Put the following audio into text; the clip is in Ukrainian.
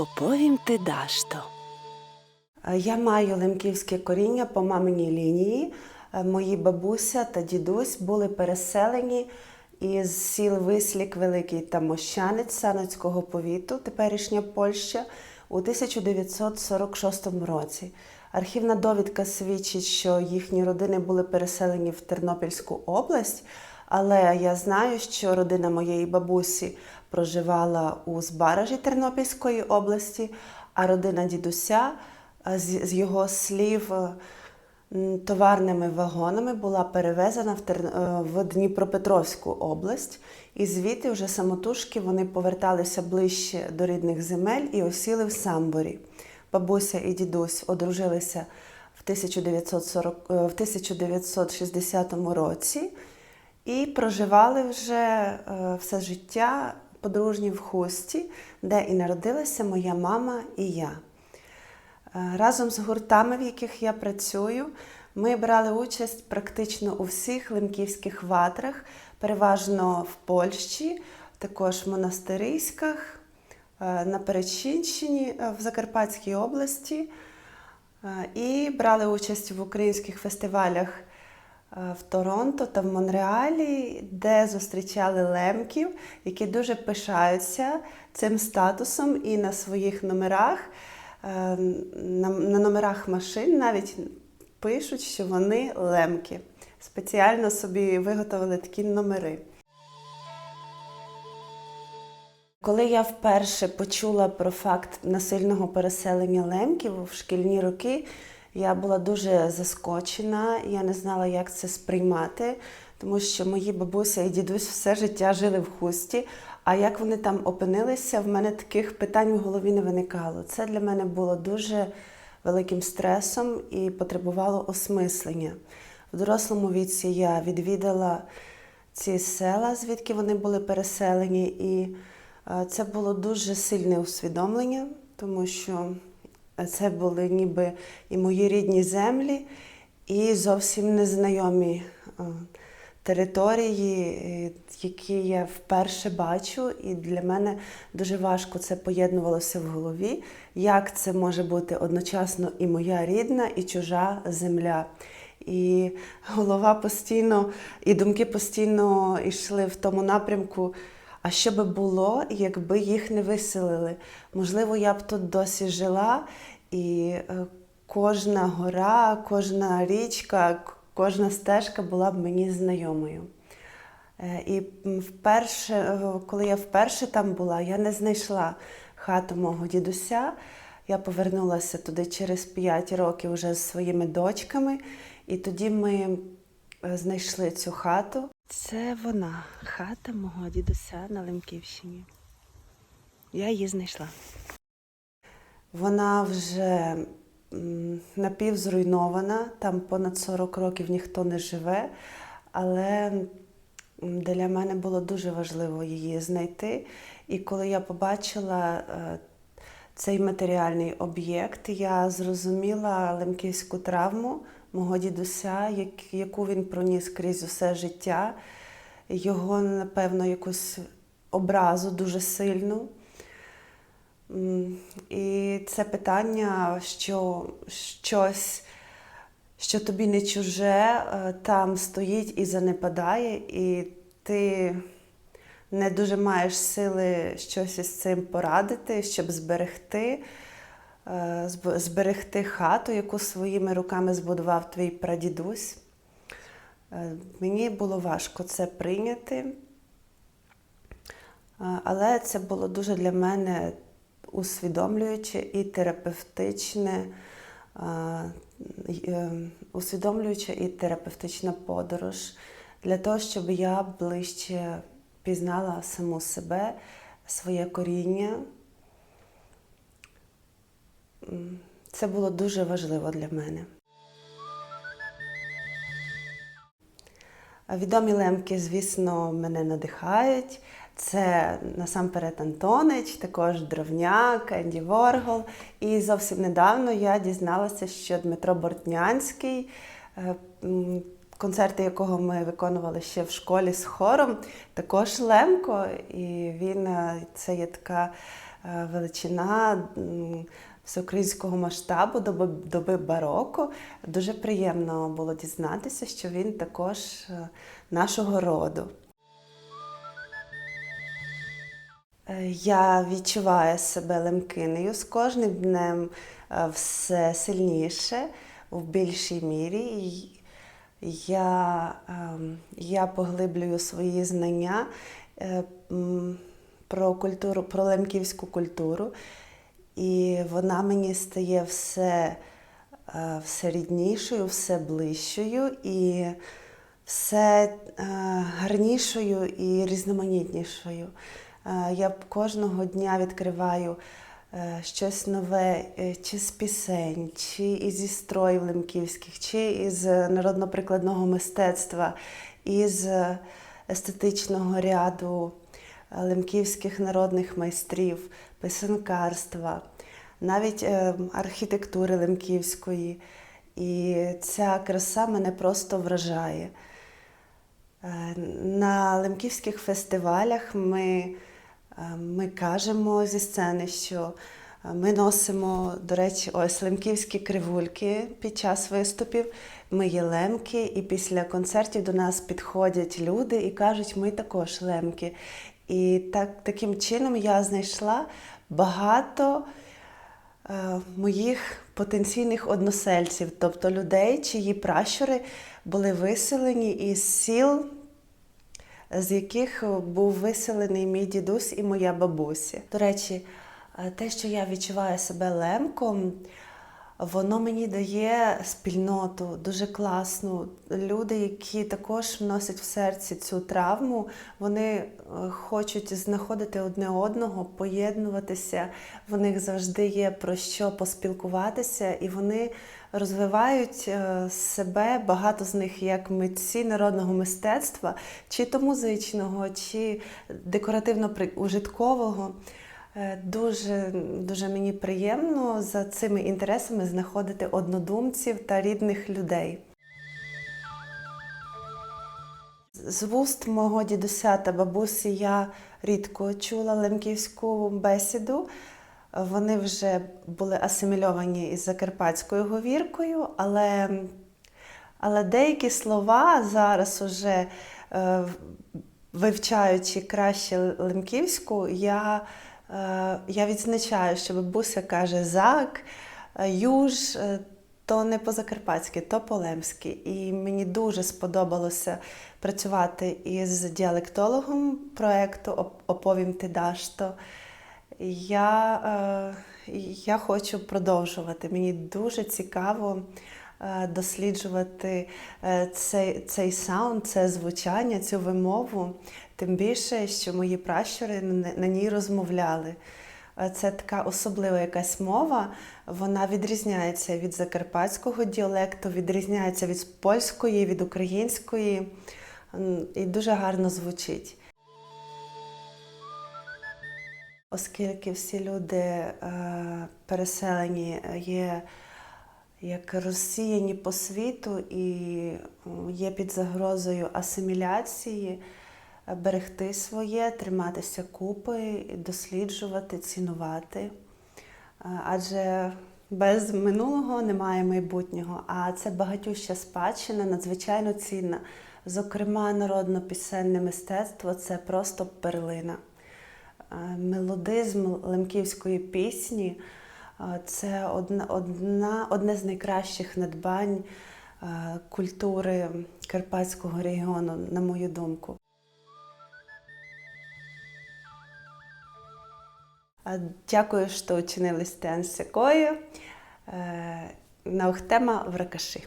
Оповім ти дашто. Е, Я маю лемківське коріння по маминій лінії. Е, Мої бабуся та дідусь були переселені із сіл Вислік Великий та Мощанець Саноцького повіту, теперішня Польща, у 1946 році. Архівна довідка свідчить, що їхні родини були переселені в Тернопільську область, але я знаю, що родина моєї бабусі проживала у Збаражі Тернопільської області, а родина дідуся з, з його слів е, товарними вагонами була перевезена в, Тер... е, в Дніпропетровську область, і звідти вже самотужки вони поверталися ближче до рідних земель і осіли в Самборі. Бабуся і дідусь одружилися в 1940... е, в 1960 році і проживали вже е, все життя подружні в хусті, де і народилася моя мама і я. Е, Разом з гуртами, в яких я працюю, ми брали участь практично у всіх лемківських ватрах, переважно в Польщі, також в Монастириськах, е, на Перечинщині в Закарпатській області. І брали участь в українських фестивалях в Торонто та в Монреалі, де зустрічали лемків, які дуже пишаються цим статусом і на своїх номерах, е, на номерах машин навіть пишуть, що вони лемки. Спеціально собі виготовили такі номери. Коли я вперше почула про факт насильного переселення лемків в шкільні роки, я була дуже заскочена, я не знала, як це сприймати, тому що мої бабуся і дідусь все життя жили в хусті. А як вони там опинилися, в мене таких питань в голові не виникало. Це для мене було дуже великим стресом і потребувало осмислення. В дорослому віці я відвідала ці села, звідки вони були переселені, і е, це було дуже сильне усвідомлення, тому що це були ніби і мої рідні землі, і зовсім незнайомі території, е, які я вперше бачу, і для мене дуже важко це поєднувалося в голові, як це може бути одночасно і моя рідна, і чужа земля. І голова постійно, і думки постійно йшли в тому напрямку. А що би було, якби їх не виселили? Можливо, я б тут досі жила, і е, кожна гора, кожна річка, кожна стежка була б мені знайомою. Е, І вперше, е, коли я вперше там була, я не знайшла хату мого дідуся. Я повернулася туди через 5 років вже з своїми дочками, і тоді ми знайшли цю хату. Це вона, хата мого дідуся на Лемківщині. Я її знайшла. Вона вже напівзруйнована, там понад 40 років ніхто не живе, але для мене було дуже важливо її знайти. І коли я побачила е, цей матеріальний об'єкт, я зрозуміла лемківську травму мого дідуся, як- яку він проніс крізь усе життя, його, напевно, якусь образу дуже сильну. І це питання, що щось, що тобі не чуже, е, там стоїть і занепадає, і ти не дуже маєш сили щось із цим порадити, щоб зберегти, зб- зберегти хату, яку своїми руками збудував твій прадідусь. Е, Мені було важко це прийняти. Е, Але це було дуже для мене усвідомлююче і терапевтичне, е, е, усвідомлююча і терапевтична подорож для того, щоб я ближче пізнала саму себе, своє коріння. Це було дуже важливо для мене. Відомі лемки, звісно, мене надихають. Це насамперед Антонич, також Дровняк, Енді Воргол. І зовсім недавно я дізналася, що Дмитро Бортнянський, е, концерти якого ми виконували ще в школі з хором, також Лемко. І він е, це є така е, величина всеукраїнського масштабу доби, доби бароко. Дуже приємно було дізнатися, що він також е, нашого роду. Е, Я відчуваю себе лемкинею з кожним днем е, все сильніше в більшій мірі. Я, я поглиблюю свої знання про культуру, про лемківську культуру, і вона мені стає все, е, все ріднішою, все ближчою і все е, гарнішою і різноманітнішою. Е, Я кожного дня відкриваю щось нове, чи з пісень, чи із зі строїв лемківських, чи із народно-прикладного мистецтва, із естетичного ряду лемківських народних майстрів, писанкарства, навіть е, архітектури лемківської. І ця краса мене просто вражає. Е, На лемківських фестивалях ми, е, ми кажемо зі сцени, що ми носимо, до речі, ось лемківські кривульки під час виступів. Ми є лемки, і після концертів до нас підходять люди і кажуть, ми також лемки. І так, таким чином я знайшла багато е, моїх потенційних односельців, тобто людей, чиї пращури були виселені із сіл, з яких був виселений мій дідусь і моя бабуся. До речі, е, те, що я відчуваю себе лемком, воно мені дає спільноту дуже класну. Люди, які також носять в серці цю травму, вони е, хочуть знаходити одне одного, поєднуватися. В них завжди є про що поспілкуватися, і вони розвивають е, себе. Багато з них як митці народного мистецтва, чи то музичного, чи декоративно-ужиткового. Е, Дуже, дуже мені приємно за цими інтересами знаходити однодумців та рідних людей. З вуст мого дідуся та бабусі я рідко чула лемківську бесіду. Вони вже були асимільовані із закарпатською говіркою, але, але деякі слова зараз уже е, вивчаючи краще лемківську, я, е, я відзначаю, що бабуся каже зак, е, юж, е, то не по-закарпатськи, то по-лемськи. І мені дуже сподобалося працювати із діалектологом проєкту Оповім ти дашто. Я, е, я хочу продовжувати. Мені дуже цікаво е, досліджувати е, цей, цей саунд, це звучання, цю вимову. Тим більше, що мої пращури на, ній розмовляли. Е, Це така особлива якась мова. Вона відрізняється від закарпатського діалекту, відрізняється від польської, від української і дуже гарно звучить. Оскільки всі люди е, переселені є як розсіяні по світу і є під загрозою асиміляції, е, берегти своє, триматися купи, досліджувати, цінувати. Е, Адже без минулого немає майбутнього, а це багатюща спадщина, надзвичайно цінна. Зокрема, народно-пісенне мистецтво це просто перлина. Е, Мелодизм лемківської пісні це одна, одна, одне з найкращих надбань е, культури Карпатського регіону, на мою думку. Е, Дякую, що учинили стен з Наухтема На в Ракаші.